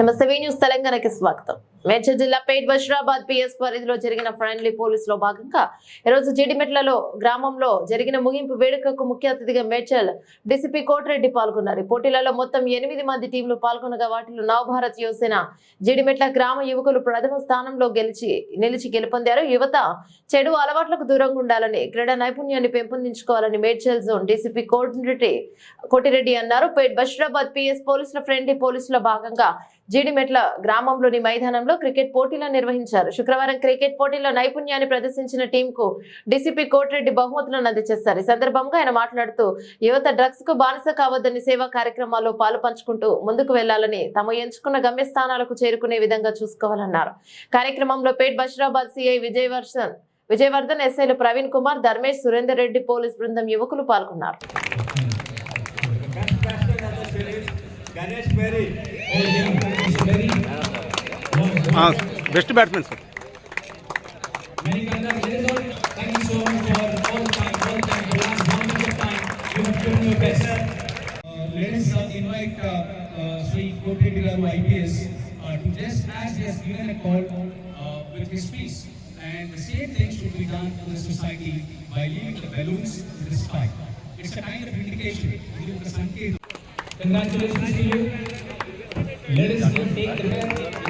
నమస్తే వి న్యూస్ తెలంగాణకి స్వాగతం మేడ్చల్ జిల్లా పేట్ బషీరాబాద్ పిఎస్ పరిధిలో జరిగిన ఫ్రెండ్లీ పోలీస్లో భాగంగా ఈరోజు జీడిమెట్లలో గ్రామంలో జరిగిన ముగింపు వేడుకకు ముఖ్య అతిథిగా మేడ్చల్ డీసీపీ కోటిరెడ్డి పాల్గొన్నారు. పోటీలలో మొత్తం ఎనిమిది మంది టీంలు పాల్గొనగా వాటిలో నవభారత్ యువసేన జీడిమెట్ల గ్రామ యువకులు ప్రథమ స్థానంలో గెలిచి నిలిచి గెలుపొందారు. యువత చెడు అలవాట్లకు దూరంగా ఉండాలని క్రీడా నైపుణ్యాన్ని పెంపొందించుకోవాలని మేడ్చల్ జోన్ డీసీపీ కోటిరెడ్డి కోటిరెడ్డి అన్నారు. పేట్ బషీరాబాద్ పిఎస్ పోలీసుల ఫ్రెండ్లీ పోలీసుల భాగంగా జీడిమెట్ల గ్రామంలోని మైదానంలో క్రికెట్ పోటీలు నిర్వహించారు. శుక్రవారం క్రికెట్ పోటీలో నైపుణ్యాన్ని ప్రదర్శించిన టీంకు డీసీపీ కోటిరెడ్డి బహుమతులను అందజేశారు. ఈ సందర్భంగా ఆయన మాట్లాడుతూ యువత డ్రగ్స్కు బానిస కావద్దని సేవా కార్యక్రమాల్లో పాలు పంచుకుంటూ ముందుకు వెళ్ళాలని తాము ఎంచుకున్న గమ్యస్థానాలకు చేరుకునే విధంగా చూసుకోవాలన్నారు. కార్యక్రమంలో పేట్ బషీరాబాద్ సిఐ విజయవర్ధన్ విజయవర్ధన్ ఎస్ఐలు ప్రవీణ్ కుమార్ ధర్మేష్ సురేందర్ రెడ్డి పోలీస్ బృందం యువకులు పాల్గొన్నారు. ಹಾಂ best batsman sir Let's invite uh, uh, Sri Kote IPS to just as he a call with his piece. And the same thing should be done in the society by leaving the balloons. It's a kind of indication. Congratulations to you. Let us take the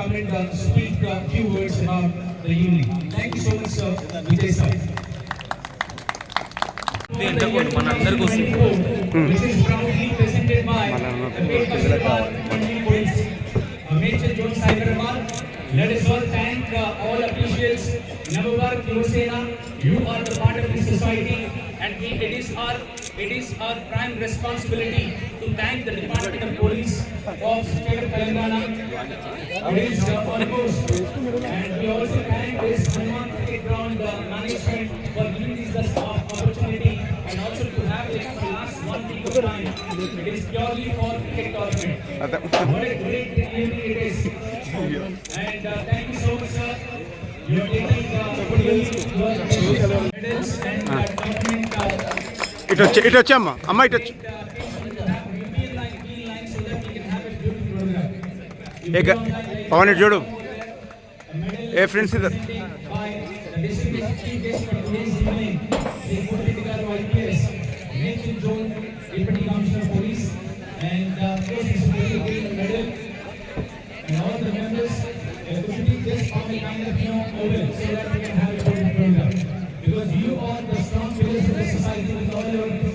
comment, uh, speak a few words about the evening. Thank you so much, sir. Vijay sir. Hmm. Which is proudly presented John Cyberman. Let us all thank uh, all officials, Navabar Kirosena. You are the part of this society, and it is our it is our prime responsibility to thank the Department of Police of State of Telangana. It is uh, almost and we also thank this Hanuman Cricket Ground uh, management for giving this the opportunity and also to have it for the last one week of time. It is purely for cricket tournament. What a great evening it is. And uh, thank you so much, sir. You are taking uh, medals and uh, document. Uh, ఇటు వచ్చి ఇటు వచ్చి అమ్మ అమ్మ ఇటు వచ్చి ఏ పవన్ ఇటు చూడు ఏ ఫ్రెండ్స్ ఇద్దరు And uh, of course, this is very great medal. And all the members, uh, could you just form a kind of, you know, oval so that we can have Thank you.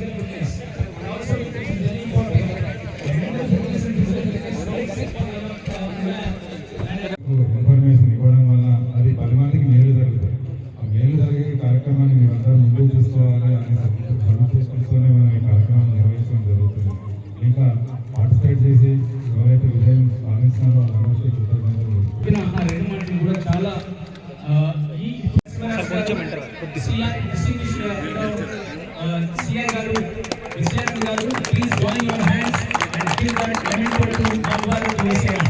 And give that memento to నవర్ Yuvasena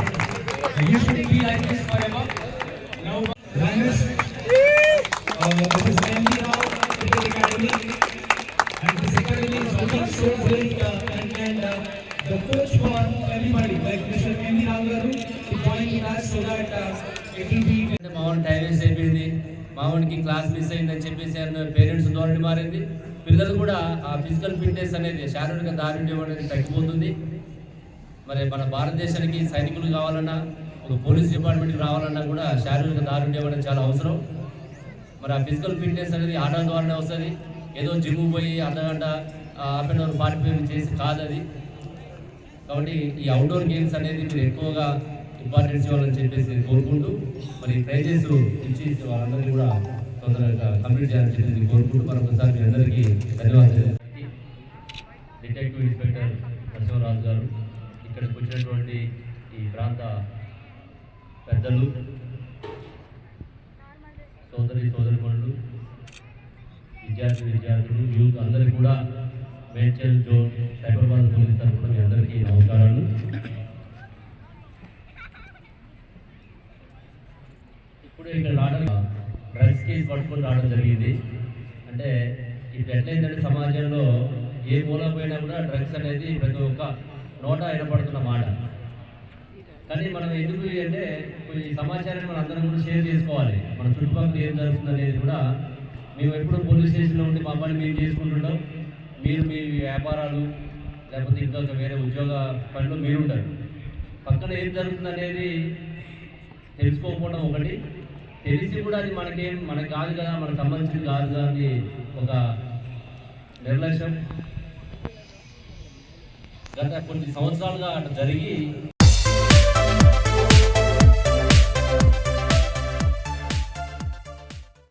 you should be like this forever now runners this is MD Rao Cricket Academy and this academy is also so great uh, and, and uh, the coach for everybody like Mr. MD Rao garu to join with us so that uh, it will be అంటే మావాడి time waste అయిపోయింది మావాడికి class miss అయిందని చెప్పేసి అన్న parents ధోరణి మారింది పిల్లలు కూడా ఆ ఫిజికల్ ఫిట్నెస్ అనేది శారీరక దారుణ్యం అనేది తగ్గిపోతుంది మరి మన భారతదేశానికి సైనికులు కావాలన్నా ఒక పోలీస్ డిపార్ట్మెంట్కి రావాలన్నా కూడా శారీరక దారుణ్యం అనేది చాలా అవసరం. మరి ఆ ఫిజికల్ ఫిట్నెస్ అనేది ఆటల ద్వారానే వస్తుంది. ఏదో జిమ్ పోయి అర్ధగంట half and hour forty five చేసి కాదు అది కాబట్టి ఈ అవుట్డోర్ గేమ్స్ అనేది మీరు ఎక్కువగా ఇంపార్టెన్స్ ఇవ్వాలని చెప్పేసి కోరుకుంటూ మరి ప్రైజెస్ ఇచ్చి వాళ్ళందరినీ కూడా తొందరగా కంప్లీట్ చేయాలని చెప్పేసి కోరుకుంటూ మరొకసారి మీ అందరికీ ధన్యవాదాలు. డిటెక్టివ్ ఇన్స్పెక్టర్ నరసింహరాజు గారు. ఇక్కడికి వచ్చినటువంటి ఈ ప్రాంత పెద్దలు సోదరి సోదరి పనులు విద్యార్థి విద్యార్థులు యూత్ అందరికీ కూడా మేడ్చల్ జోన్ సైబరాబాద్ పోలీస్ తరఫున మీ అందరికీ నమస్కారాలు. ఇప్పుడు ఇక్కడ రావడం డ్రగ్స్ కేసు పట్టుకొని రావడం జరిగింది. అంటే ఇప్పుడు ఎట్లయిందంటే సమాజంలో ఏ మూల పోయినా కూడా డ్రగ్స్ అనేది ప్రతి ఒక్క నోట వినపడుతున్న మాట. కానీ మనం ఎందుకు అంటే ఈ సమాచారాన్ని మనం అందరం కూడా షేర్ చేసుకోవాలి. మన చుట్టుపక్కల ఏం జరుగుతుంది అనేది కూడా మేము ఎప్పుడు పోలీస్ స్టేషన్లో ఉండి మా పని మేము చేసుకుంటుంటాం. మీరు మీ వ్యాపారాలు లేకపోతే ఇంకా వేరే ఉద్యోగ పనిలో మీరు ఉంటారు. పక్కన ఏం జరుగుతుంది అనేది తెలుసుకోకపోవడం ఒకటి తెలిసి కూడా అది మనకేం మనకు కాదు కదా మనకు సంబంధించింది కాదు కదా అని ఒక నిర్లక్ష్యం. గత కొన్ని సంవత్సరాలుగా అటు జరిగి